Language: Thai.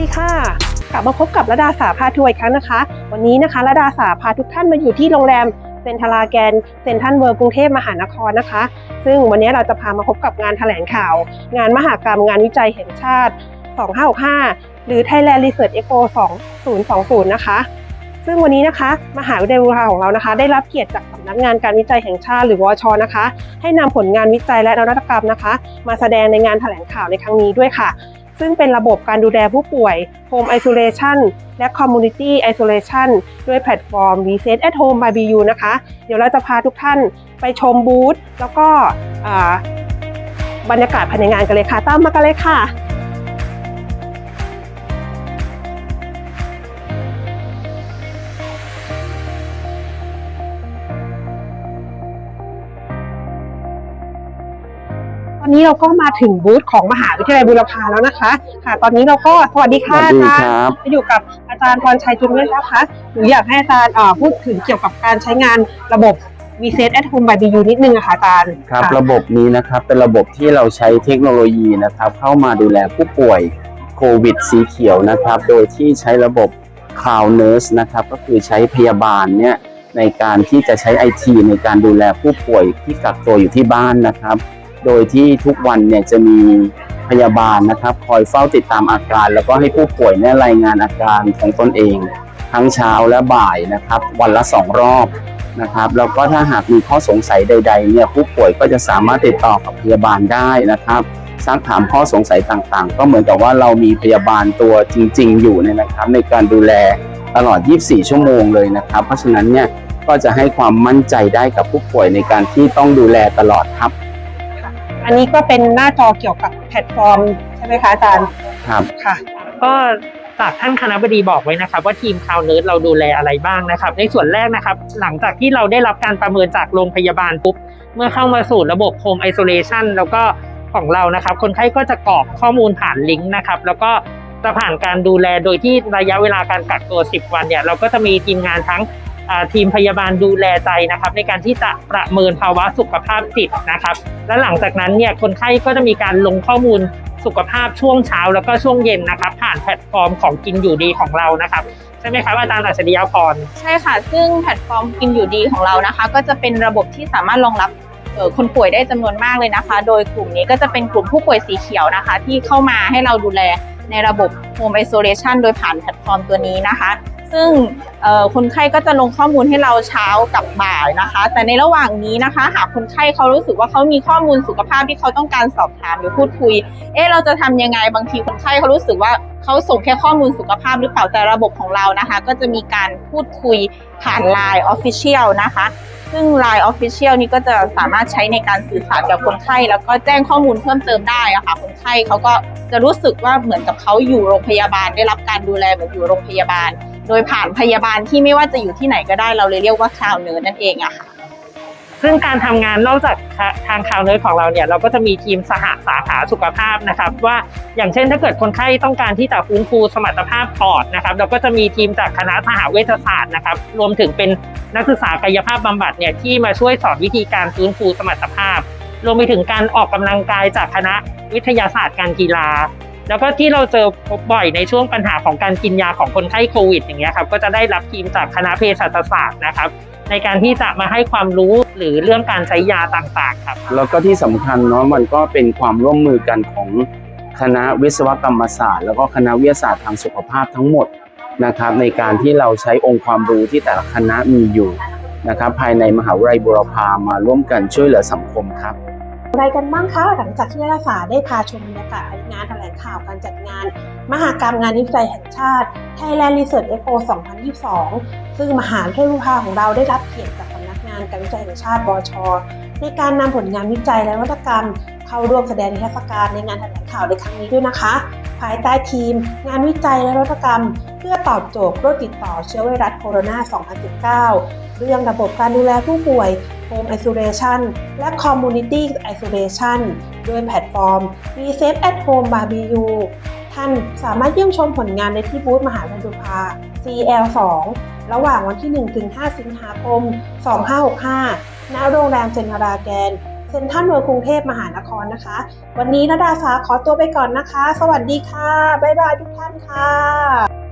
ดีค่ะ กลับมาพบกับระดาสาพาทัวร์อีกครั้งนะคะ วันนี้นะคะระดาสาพาทุกท่านมาอยู่ที่โรงแรมเซนทราแกนเซนทันเวิร์กรุงเทพมหานครนะคะ ซึ่งวันนี้เราจะพามาพบกับงานแถลงข่าว งานมหากรรมงานวิจัยแห่งชาติ 2565 หรือ Thailand Research Expo 2020 นะคะซึ่งวันนี้นะคะ มหาวิทยาลัยบูราของเรานะคะ ได้รับเกียรติจากสำนักงานการวิจัยแห่งชาติหรือวชนะคะ ให้นำผลงานวิจัยและนวัตกรรมนะคะ มาแสดงในงานแถลงข่าวในครั้งนี้ด้วยค่ะ ซึ่งเป็นระบบการดูแลผู้ป่วย Home Isolation และ Community Isolation ด้วยแพลตฟอร์ม Reset at Home by BU นะคะ เดี๋ยวเราจะพาทุกท่านไปชมบูธแล้วก็บรรยากาศภายในงานกันเลยค่ะ ตามมากันเลยค่ะ อนนี้เราก็มาถึงบูธของมหาวิทยาลัยบูรพาแล้วนะคะ ค่ะ ตอนนี้เราก็สวัสดีค่ะสวัสดีอาจารคย์รับ จะอยู่กับอาจารย์พรชัยจุนเวชนะคะหนูอยากให้อาจารย์เอ่อพูดถึงเกี่ยวกับการใช้งานระบบ Reset at Home by BU นิดนึงอะค่ะอาจารย์ครับะ ระบบนี้นะครับเป็นระบบที่เราใช้เทคโนโลยีนะครับเข้ามาดูแลผู้ป่วยโควิดสีเขียวนะครับโดยที่ใช้ระบบ Cloud Nurse นะครับก็คือใช้พยาบาลเนี่ยในการที่จะใช้ไอทีในการดูแลผู้ป่วยที่กักตัวอยู่ที่บ้านนะครับ โดยที่ทุกวันเนี่ยจะมีพยาบาลนะครับ คอยเฝ้าติดตามอาการ แล้วก็ให้ผู้ป่วยเนี่ยรายงานอาการของตนเอง ทั้งเช้าและบ่ายนะครับ วันละสองรอบนะครับแล้วก็ถ้าหากมีข้อสงสัยใด ๆ เนี่ยผู้ป่วยก็จะสามารถติดต่อกับพยาบาลได้นะครับซักถามข้อสงสัยต่างๆ ก็เหมือนกับว่าเรามีพยาบาลตัวจริง ๆ อยู่เนี่ยนะครับ ในการดูแลตลอด 24 ชั่วโมงเลยนะครับ เพราะฉะนั้นเนี่ยก็จะให้ความมั่นใจได้กับผู้ป่วยในการที่ต้องดูแลตลอดครับ อันนี้ก็เป็นหน้าจอเกี่ยวกับแพลตฟอร์มใช่ไหมคะอาจารย์ครับค่ะ ก็จากท่านคณะบดีบอกไว้นะครับ ว่าทีมคาวเนิร์ดเราดูแลอะไรบ้างนะครับ ในส่วนแรกนะครับ หลังจากที่เราได้รับการประเมินจากโรงพยาบาลปุ๊บ เมื่อเข้ามาสู่ระบบ Home Isolation แล้วก็ของเรานะครับ คนไข้ก็จะกรอกข้อมูลผ่านลิงก์นะครับ แล้วก็จะผ่านการดูแลโดยที่ระยะเวลาการกักตัว 10 วันเนี่ย เราก็จะมีทีมงานทั้งอ่า ทีมพยาบาลดูแลใจนะครับ ในการที่จะประเมินภาวะสุขภาพจิตนะครับ และหลังจากนั้นเนี่ยคนไข้ก็จะมีการลงข้อมูลสุขภาพช่วงเช้าแล้วก็ช่วงเย็นนะครับ ผ่านแพลตฟอร์มของกินอยู่ดีของเรานะครับใช่ไหมครับอาจารย์อัจฉริยพรใช่ค่ะ ซึ่งแพลตฟอร์มกินอยู่ดีของเรานะคะ ก็จะเป็นระบบที่สามารถรองรับคนป่วยได้จำนวนมากเลยนะคะ โดยกลุ่มนี้ก็จะเป็นกลุ่มผู้ป่วยสีเขียวนะคะ ที่เข้ามาให้เราดูแลในระบบ Home Isolation โดยผ่านแพลตฟอร์มตัวนี้นะคะ ซึ่งคนไข้ก็จะลงข้อมูลให้เราเช้ากับบ่ายนะคะ แต่ในระหว่างนี้นะคะ หากคนไข้เขารู้สึกว่าเขามีข้อมูลสุขภาพที่เขาต้องการสอบถามหรือพูดคุย เอ๊ะเราจะทำยังไงบางทีคนไข้เขารู้สึกว่าเขาส่งแค่ข้อมูลสุขภาพหรือเปล่าแต่ระบบของเรานะคะ ก็จะมีการพูดคุยผ่าน Line Official นะคะ ซึ่ง Line Official นี่ก็จะสามารถใช้ในการสื่อสารกับคนไข้ แล้วก็แจ้งข้อมูลเพิ่มเติมได้อะค่ะคนไข้เขาก็จะรู้สึกว่าเหมือนกับเขาอยู่โรงพยาบาลได้รับการดูแลเหมือนอยู่โรงพยาบาล โดยผ่านพยาบาลที่ไม่ว่าจะอยู่ที่ไหนก็ได้เราเลยเรียกว่าคลาวเนิร์นั่นเองอะค่ะซึ่งการทำงานนอกจากทางคาวเนิร์ดของเราเนี่ยเราก็จะมีทีมสหสาขาสุขภาพนะครับ ว่าอย่างเช่นถ้าเกิดคนไข้ต้องการที่จะฟื้นฟูสมรรถภาพปอดนะครับ เราก็จะมีทีมจากคณะสหเวชศาสตร์นะครับ รวมถึงเป็นนักศึกษากายภาพบำบัดเนี่ยที่มาช่วยสอนวิธีการฟื้นฟูสมรรถภาพ รวมไปถึงการออกกำลังกายจากคณะวิทยาศาสตร์การกีฬา แล้วก็ที่เราเจอพบบ่อยในช่วงปัญหาของการกินยาของคนไข้โควิดอย่างเงี้ยครับก็จะได้รับทีมจากคณะเภสัชศาสตร์นะครับ ในการที่จะมาให้ความรู้หรือเรื่องการใช้ยาต่างๆครับแล้วก็ที่สำคัญเนาะมันก็เป็นความร่วมมือกันของคณะวิศวกรรมศาสตร์ แล้วก็คณะวิทยาศาสตร์ทางสุขภาพทั้งหมดนะครับ ในการที่เราใช้องค์ความรู้ที่แต่ละคณะมีอยู่นะครับ ภายในมหาวิทยาลัยบุรพามาร่วมกันช่วยเหลือสังคมครับ ไรกันบ้างคะหลังจากที่นักศึกษาได้พาชมบรรยากาศงานแถลงข่าวการจัดงาน มหากรรมงานวิจัยแห่งชาติ Thailand Research Expo 2022 ซึ่งมหาวิทยาลัยบูรพาของเราได้รับเกียรติจากสำนักงานการวิจัยแห่งชาติบช ในการนำผลงานวิจัยและนวัตกรรม เข้าร่วมแสดงนิทรรศการในงานแถลงข่าวในครั้งนี้ด้วยนะคะ ภายใต้ทีม งานวิจัยและนวัตกรรม เพื่อตอบโจทย์โรคติดต่อเชื้อไวรัสโคโรนา 2019 เรื่องระบบการดูแลผู้ป่วย Home Isolation และ Community Isolation ด้วยแพลตฟอร์ม Reset at Home by BU ท่านสามารถเยี่ยมชมผลงานในที่บูธมหาวิทยาลัยบุรพา CL2 ระหว่างวันที่ 1-5 สิงหาคม 2565 ณ โรงแรมเซนราแกนเซ็นทรัลเวิลด์กรุงเทพมหานครนะคะ วันนี้นดาสาขอตัวไปก่อนนะคะ สวัสดีค่ะ บ๊ายบายทุกท่านค่ะ